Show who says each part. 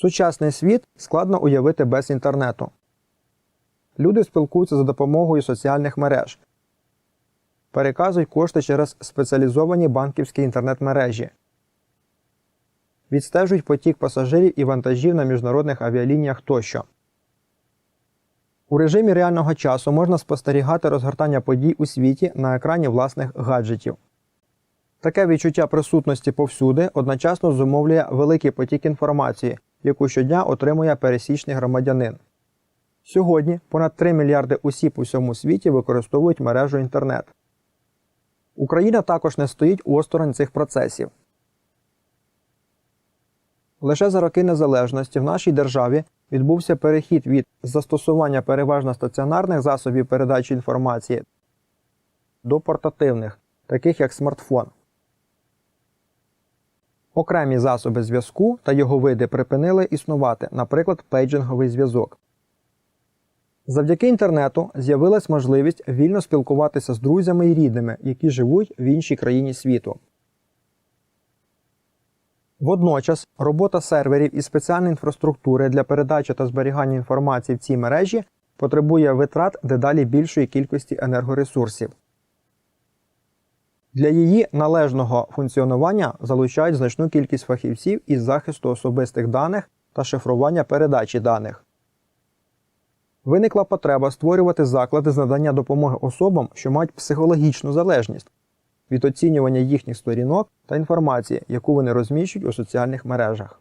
Speaker 1: Сучасний світ складно уявити без інтернету. Люди спілкуються за допомогою соціальних мереж, переказують кошти через спеціалізовані банківські інтернет-мережі, відстежують потік пасажирів і вантажів на міжнародних авіалініях тощо. У режимі реального часу можна спостерігати розгортання подій у світі на екрані власних гаджетів. Таке відчуття присутності повсюди одночасно зумовлює великий потік інформації, яку щодня отримує пересічний громадянин. Сьогодні понад 3 мільярди осіб у всьому світі використовують мережу інтернет. Україна також не стоїть осторонь цих процесів. Лише за роки незалежності в нашій державі відбувся перехід від застосування переважно стаціонарних засобів передачі інформації до портативних, таких як смартфон. Окремі засоби зв'язку та його види припинили існувати, наприклад, пейджинговий зв'язок. Завдяки інтернету з'явилась можливість вільно спілкуватися з друзями і рідними, які живуть в іншій країні світу. Водночас робота серверів і спеціальної інфраструктури для передачі та зберігання інформації в цій мережі потребує витрат дедалі більшої кількості енергоресурсів. Для її належного функціонування залучають значну кількість фахівців із захисту особистих даних та шифрування передачі даних. Виникла потреба створювати заклади з надання допомоги особам, що мають психологічну залежність від оцінювання їхніх сторінок та інформації, яку вони розміщують у соціальних мережах.